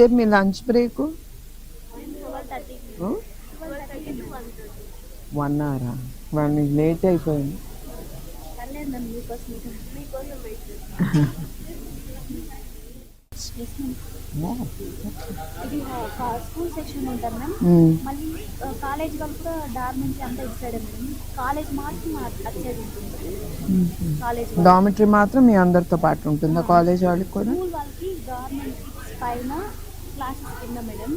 రేపు మీ lunch break? One hour? One late అయిపోయింది. School section ma'am. మళ్ళీ కాలేజ్ వాళ్ళు కూడా దారి నుంచి అంతా ఇటు సైడ్ మేడం కాలేజ్ మాత్రం ఉంటుంది కాలేజ్ డామిటరీ మాత్రం మీ అందరితో పాటు ఉంటుందా. కాలేజ్ వాళ్ళకి కూడా? స్కూల్ వాళ్ళకి గవర్నమెంట్ పైన క్లాసెస్ కింద మేడం.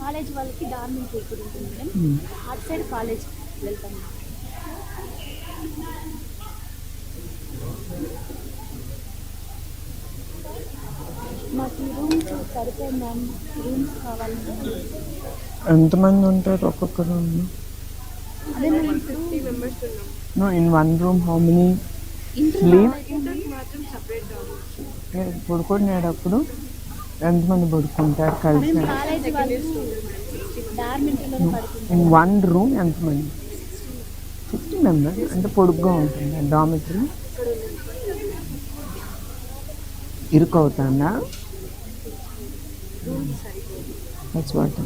కాలేజ్ వాళ్ళకి గవర్నమెంట్ ఇక్కడ ఉంటుంది మేడం. మ్మ్. అటు సైడ్ కాలేజ్ వెళ్తాం. మాకు రూమ్స్ సరిపోయి మ్యామ్. రూమ్స్ కావాలంటే. ఎంతమంది ఉంటారు ఒక్కొక్క రూమ్ అదే మేము ఫిఫ్టీ మెంబర్స్ ఉన్నాం. No in one room how many? ఇంటర్కి మాత్రం సపరేట్ పడుకునేటప్పుడు ఎంతమంది పడుకుంటారు కలిసి? వన్ రూమ్ ఎంతమంది? ఫిఫ్టీ మెంబర్స్ అంటే పొడుగ్గా ఉంటుంది. డామిటరీ ఇరుకవుతుందా? దట్స్ వాట్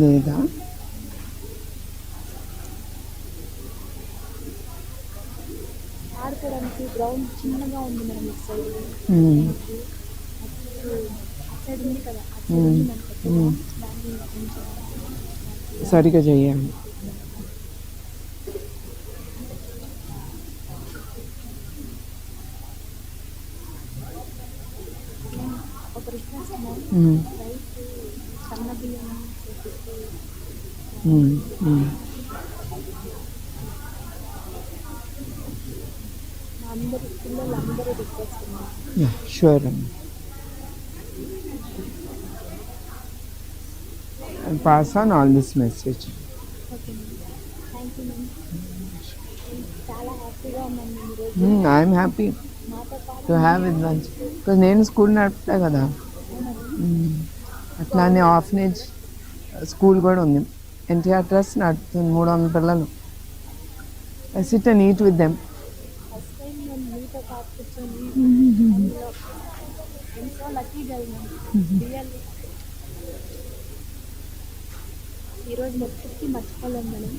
లేదా? ఆడుకోవడానికి గ్రౌండ్ చిన్నగా ఉంది మేడం ఇటు సైడ్ ఉంది కదా సరిగా ఒక రిక్వెస్ట్ యూ మ్యామ్ చాలా హ్యాపీగా ఉన్నాను మేము ఈరోజు Mm, I'm happy మాతో పాటు to have it lunch. Because నేను స్కూల్ నడుపుతా కదా Mm. అట్లానే ఆఫనేజ్ స్కూల్ కూడా ఉంది ఎన్టీఆర్ ట్రస్ట్ నడుపుతుంది మూడు వందల పిల్లలు I sit and eat with them కూర్చొని అందులో ఎంతో లక్కీ రియల్లీ ఈరోజు మొత్తం మర్చిపోలేము మనం